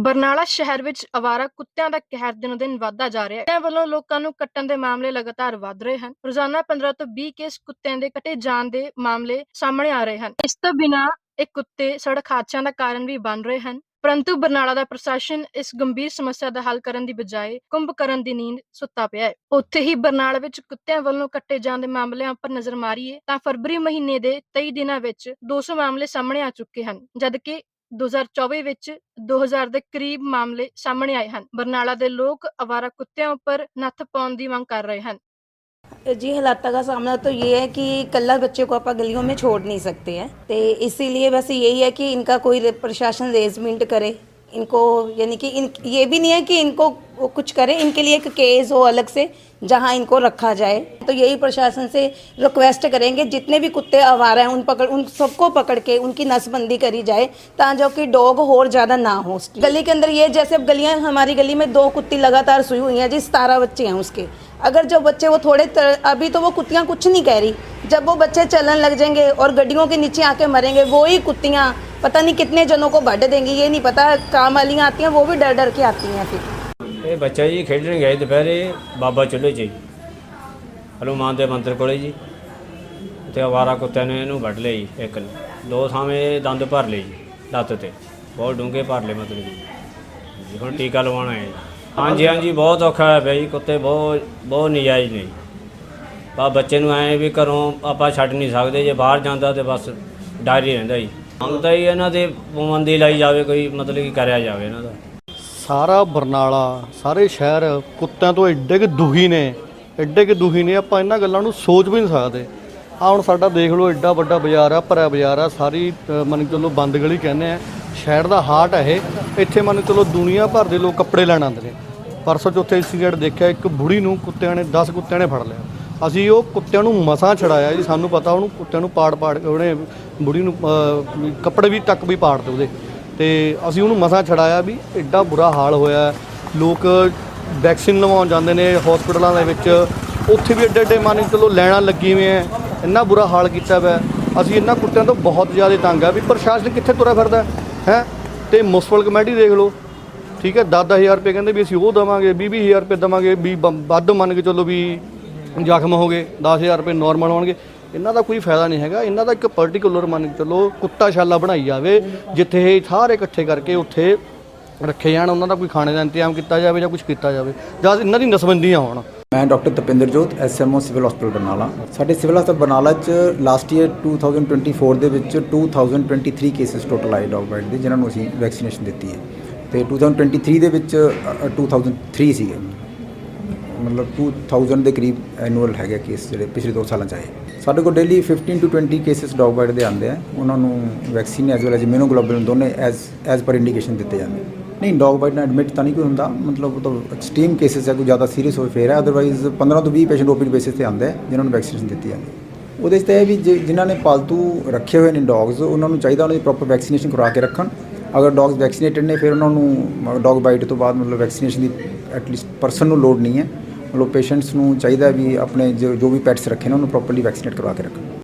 ਬਰਨਾਲਾ ਸ਼ਹਿਰ ਵਿੱਚ ਅਵਾਰਾ ਕੁੱਤਿਆਂ ਦਾ ਕਹਿਰ ਦਿਨੋ ਦਿਨ ਵਧਦਾ ਜਾ ਰਿਹਾ ਹੈ। ਕੁੱਤਿਆਂ ਵੱਲੋਂ ਲੋਕਾਂ ਨੂੰ ਕੱਟਣ ਦੇ ਮਾਮਲੇ ਲਗਾਤਾਰ ਵਧ ਰਹੇ ਹਨ। ਰੋਜ਼ਾਨਾ 15 ਤੋਂ 20 ਕੇਸ ਕੁੱਤਿਆਂ ਦੇ ਕੱਟੇ ਜਾਣ ਦੇ ਮਾਮਲੇ ਸਾਹਮਣੇ ਆ ਰਹੇ ਹਨ। ਇਸ ਤੋਂ ਬਿਨਾਂ ਇਹ ਕੁੱਤੇ ਸੜਕ ਹਾਦਸਿਆਂ ਦਾ ਕਾਰਨ ਵੀ ਬਣ ਰਹੇ ਹਨ। ਪਰੰਤੂ ਬਰਨਾਲਾ ਦਾ ਪ੍ਰਸ਼ਾਸਨ ਇਸ ਗੰਭੀਰ ਸਮੱਸਿਆ ਦਾ ਹੱਲ ਕਰਨ ਦੀ ਬਜਾਏ ਕੁੰਭ ਕਰਨ ਦੀ ਨੀਂਦ ਸੁੱਤਾ ਪਿਆ ਹੈ। ਉੱਥੇ ਹੀ ਬਰਨਾਲਾ ਵਿੱਚ ਕੁੱਤਿਆਂ ਵੱਲੋਂ ਕੱਟੇ ਜਾਣ ਦੇ ਮਾਮਲਿਆਂ ਉੱਪਰ ਨਜ਼ਰ ਮਾਰੀਏ ਤਾਂ ਫਰਵਰੀ ਮਹੀਨੇ ਦੇ 23 ਦਿਨਾਂ ਵਿੱਚ 200 ਮਾਮਲੇ ਸਾਹਮਣੇ ਆ ਚੁੱਕੇ ਹਨ, ਜਦਕਿ 2024 ਵਿੱਚ 2000 ਦੇ ਕਰੀਬ ਮਾਮਲੇ ਸਾਹਮਣੇ ਆਏ ਹਨ ਬਰਨਾਲਾ ਦੇ ਲੋਕ ਅਵਾਰਾ ਕੁੱਤਿਆਂ ਉੱਪਰ ਨੱਥ ਪਾਉਣ ਦੀ ਮੰਗ ਕਰ ਰਹੇ ਹਨ जी हालात का सामना तो ये है कि कल्ला बच्चे को आप गलियों में छोड़ नहीं सकते हैं तो इसीलिए बस यही है कि इनका कोई रे- प्रशासन रेजमेंट करे इनको यानी कि इन ये भी नहीं है कि इनको कुछ करें इनके लिए एक केस हो अलग से जहाँ इनको रखा जाए। तो यही प्रशासन से रिक्वेस्ट करेंगे जितने भी कुत्ते आवारा हैं उन पकड़ उन सबको पकड़ के उनकी नसबंदी करी जाए ताकि कि डॉग और ज़्यादा ना हो। गली के अंदर ये जैसे अब गलियाँ हमारी गली में दो कुत्ती लगातार सुई हुई हैं जी सतारह बच्चे हैं उसके। अगर जो बच्चे वो थोड़े तर, अभी तो वो कुत्तियाँ कुछ नहीं कह रही। जब वो बच्चे चलन लग जाएँगे और गड्डियों के नीचे आके मरेंगे वही कुत्तियाँ पता नहीं कितने जनों को बढ़ देंगी ये नहीं पता काम वालियाँ आती हैं वो भी डर डर के आती हैं फिर ਇਹ ਬੱਚਾ ਜੀ ਖੇਡਣ ਗਏ ਦੁਪਹਿਰੇ ਬਾਬਾ ਚੁੱਲ੍ਹੇ 'ਚ ਜੀ ਹਨੂਮਾਨ ਦੇ ਮੰਦਿਰ ਕੋਲੇ ਜੀ ਤੇ ਆਵਾਰਾ ਕੁੱਤਿਆਂ ਨੇ ਇਹਨੂੰ ਵੱਢ ਲਿਆ ਜੀ ਇੱਕ ਨੇ ਦੋ ਥਾਵੇਂ ਦੰਦ ਭਰ ਲਏ ਜੀ ਲੱਤ ਤੇ ਬਹੁਤ ਡੂੰਘੇ ਭਰ ਲਏ ਮਤਲਬ ਜੀ ਜੀ, ਹੁਣ ਟੀਕਾ ਲਵਾਉਣਾ ਹੈ ਜੀ ਹਾਂਜੀ ਹਾਂਜੀ ਬਹੁਤ ਔਖਾ ਹੈ ਪਿਆ ਜੀ ਕੁੱਤੇ ਬਹੁਤ ਬਹੁਤ ਨਜਾਇਜ਼ ਨੇ ਜੀ ਬਾ ਬੱਚੇ ਨੂੰ ਐਂ ਵੀ ਘਰੋਂ ਆਪਾਂ ਛੱਡ ਨਹੀਂ ਸਕਦੇ ਜੇ ਬਾਹਰ ਜਾਂਦਾ ਤੇ ਬਸ ਡਰ ਹੀ ਰਹਿੰਦਾ ਜੀ ਮੰਗ ਤਾਂ ਹੀ ਇਹਨਾਂ ਦੇ ਪਾਬੰਦੀ ਲਾਈ ਜਾਵੇ ਕੋਈ ਮਤਲਬ ਕਿ ਕਰਿਆ ਜਾਵੇ ਇਹਨਾਂ ਦਾ। ਸਾਰਾ ਬਰਨਾਲਾ ਸਾਰੇ ਸ਼ਹਿਰ ਕੁੱਤਿਆਂ ਤੋਂ ਐਡੇ ਕਿ ਦੁਖੀ ਨੇ ਐਡੇ ਕਿ ਦੁਖੀ ਨੇ ਆਪਾਂ ਇਹਨਾਂ ਗੱਲਾਂ ਨੂੰ ਸੋਚ ਵੀ ਨਹੀਂ ਸਕਦੇ। ਆ ਹੁਣ ਸਾਡਾ ਦੇਖ ਲਓ ਐਡਾ ਵੱਡਾ ਬਾਜ਼ਾਰ ਆ ਭਰਿਆ ਬਾਜ਼ਾਰ ਆ ਸਾਰੀ ਅ, ਚਲੋ ਬੰਦ ਗਲੀ ਕਹਿੰਦੇ ਆ ਸ਼ਹਿਰ ਦਾ ਹਾਰਟ ਹੈ ਇਹ। ਇੱਥੇ ਮੰਨ ਚਲੋ ਦੁਨੀਆ ਭਰ ਦੇ ਲੋਕ ਕੱਪੜੇ ਲੈਣ ਆਉਂਦੇ ਨੇ। ਪਰਸੋਂ ਚੌਥੇ ਇੰਸੀਡੈਂਟ ਦੇਖਿਆ ਇੱਕ ਬੁੜੀ ਨੂੰ ਕੁੱਤਿਆਂ ਨੇ 10 ਕੁੱਤਿਆਂ ਨੇ ਫੜ ਲਿਆ। ਅਸੀਂ ਉਹ ਕੁੱਤਿਆਂ ਨੂੰ ਮਸਾਂ ਛੜਾਇਆ ਜੀ ਸਾਨੂੰ ਪਤਾ ਉਹਨੂੰ ਕੁੱਤਿਆਂ ਨੂੰ ਪਾੜ ਪਾੜ ਕੇ ਉਹਨੇ ਬੁੜੀ ਨੂੰ ਅ, ਕੱਪੜੇ ਵੀ ਤੱਕ ਵੀ ਪਾੜ ਤੇ ਉਹਦੇ ਤੇ ਅਸੀਂ ਉਹਨੂੰ ਮਸਾਂ ਛੜਾਇਆ ਵੀ ਐਡਾ ਬੁਰਾ ਹਾਲ ਹੋਇਆ ਹੈ। ਲੋਕ ਵੈਕਸੀਨ ਲਵਾਉਣ ਜਾਂਦੇ ਨੇ ਹਸਪੀਟਲਾਂ ਦੇ ਵਿੱਚ ਉੱਥੇ ਵੀ ਐਡੇ ਐਡੇ ਮੰਨ ਕੇ ਚਲੋ ਲੈਣਾ ਲੱਗੀ ਹੋਏ ਐ ਇੰਨਾ ਬੁਰਾ ਹਾਲ ਕੀਤਾ ਹੋਇਆ ਹੈ। ਅਸੀਂ ਇਹਨਾਂ ਕੁੱਤਿਆਂ ਤੋਂ ਬਹੁਤ ਜ਼ਿਆਦਾ ਤੰਗ ਆ ਵੀ ਪ੍ਰਸ਼ਾਸਨ ਕਿੱਥੇ ਤੁਰਿਆ ਫਿਰਦਾ ਹੈ ਤੇ ਮੁਨਸਪਲ ਕਮੇਟੀ ਦੇਖ ਲਓ ਠੀਕ ਹੈ 10-10000 ਰੁਪਏ ਕਹਿੰਦੇ ਵੀ ਅਸੀਂ ਉਹ ਦਵਾਂਗੇ 20-20000 ਰੁਪਏ ਦਵਾਂਗੇ ਵੀ ਬ- ਵੱਧ ਮੰਨ ਕੇ ਚੱਲੋ ਵੀ ਜ਼ਖਮ ਹੋ ਗਏ 10000 ਰੁਪਏ ਨਾਰਮਲ ਹੋਣਗੇ। ਇਹਨਾਂ ਦਾ ਕੋਈ ਫਾਇਦਾ ਨਹੀਂ ਹੈਗਾ। ਇਹਨਾਂ ਦਾ ਇੱਕ ਪਾਰਟਿਕੂਲਰ ਮੰਨ ਕੇ ਚੱਲੋ ਕੁੱਤਾਸ਼ਾਲਾ ਬਣਾਈ ਜਾਵੇ ਜਿੱਥੇ ਇਹ ਸਾਰੇ ਇਕੱਠੇ ਕਰਕੇ ਉੱਥੇ ਰੱਖੇ ਜਾਣ ਉਹਨਾਂ ਦਾ ਕੋਈ ਖਾਣੇ ਦਾ ਇੰਤਜ਼ਾਮ ਕੀਤਾ ਜਾਵੇ ਜਾਂ ਕੁਝ ਕੀਤਾ ਜਾਵੇ। ਜਾਂ ਇਹਨਾਂ ਦੀ ਨਸਬੰਦੀਆਂ ਹੋਣ। ਮੈਂ ਡਾਕਟਰ ਤਪਿੰਦਰ ਜੋਤ ਐਸਐਮਓ ਸਿਵਲ ਹਸਪੀਟਲ ਬਰਨਾਲਾ। ਸਾਡੇ ਸਿਵਲ ਹਸਪਤਾਲ ਬਰਨਾਲਾ ਚ ਲਾਸਟ ਈਅਰ 2024 ਦੇ ਵਿੱਚ 2023 ਕੇसेस ਟੋਟਲ ਆਏ ਡੌਗ ਬਾਈਟ ਦੇ ਜਿਨ੍ਹਾਂ ਨੂੰ ਅਸੀਂ ਵੈਕਸੀਨੇਸ਼ਨ ਦਿੱਤੀ ਹੈ। ਤੇ 2023 ਦੇ ਵਿੱਚ ਅ, 2003 ਸੀਗੇ। ਮਤਲਬ 2000 ਦੇ ਕਰੀਬ ਐਨੂਅਲ ਹੈਗਾ ਕੇਸ ਜਿਹੜੇ ਪਿਛਲੇ 2 ਸਾਲਾਂ ਚ ਆਏ। ਸਾਡੇ ਕੋਲ daily 15 to 20 cases dog bite ਦੇ ਆਉਂਦੇ ਆ। ਉਹਨਾਂ ਨੂੰ vaccine as well as immunoglobulin ਦੋਨੇ ਐਜ਼ ਐਜ਼ ਪਰ ਇੰਡੀਕੇਸ਼ਨ ਦਿੱਤੇ ਜਾਂਦੇ ਨਹੀਂ ਡੌਗ ਬਾਈਟ ਨਾਲ ਐਡਮਿਟ ਤਾਂ ਨਹੀਂ ਕੋਈ ਹੁੰਦਾ। ਮਤਲਬ ਉਹ ਤਾਂ ਐਕਸਟ੍ਰੀਮ ਕੇਸਸ ਹੈ ਕੋਈ ਜ਼ਿਆਦਾ ਸੀਰੀਅਸ ਹੋਏ ਫੇਰ ਹੈ ਅਦਰਵਾਈਜ਼ 15 ਤੋਂ 20 ਪੇਸ਼ੈਂਟ ਓਪੀਡੀ ਬੇਸਿਸ ਤੇ ਆਉਂਦੇ ਆ, ਜਿਨ੍ਹਾਂ ਨੂੰ ਵੈਕਸੀਨੇਸ਼ਨ ਦਿੱਤੀ ਜਾਂਦੀ ਉਹਦੇ 'ਚ ਤਾਂ ਇਹ ਵੀ ਜਿਨ੍ਹਾਂ ਨੇ ਪਾਲਤੂ ਰੱਖੇ ਹੋਏ ਨੇ ਡੌਗਸ ਉਹਨਾਂ ਨੂੰ ਚਾਹੀਦਾ ਉਹਨਾਂ ਦੀ ਪ੍ਰੋਪਰ ਵੈਕਸੀਨੇਸ਼ਨ ਕਰਵਾ ਕੇ ਰੱਖਣ। ਅਗਰ ਡੌਗਸ ਵੈਕਸੀਨੇਟਿਡ ਨੇ, ਫਿਰ ਉਹਨਾਂ ਨੂੰ ਡੌਗ ਬਾਈਟ ਤੋਂ ਬਾਅਦ ਮਤਲਬ ਵੈਕਸੀਨੇਸ਼ਨ ਦੀ ਐਟਲੀਸਟ ਪਰਸਨ ਨੂੰ ਲੋਡ ਨਹੀਂ ਹੈ। ਮਤਲਬ ਪੇਸ਼ੈਂਟਸ ਨੂੰ ਚਾਹੀਦਾ ਵੀ ਆਪਣੇ ਜੋ ਜੋ ਵੀ ਪੈਟਸ ਰੱਖੇ ਨੇ, ਉਹਨੂੰ ਪ੍ਰੋਪਰਲੀ ਵੈਕਸੀਨੇਟ ਕਰਵਾ ਕੇ ਰੱਖਣ।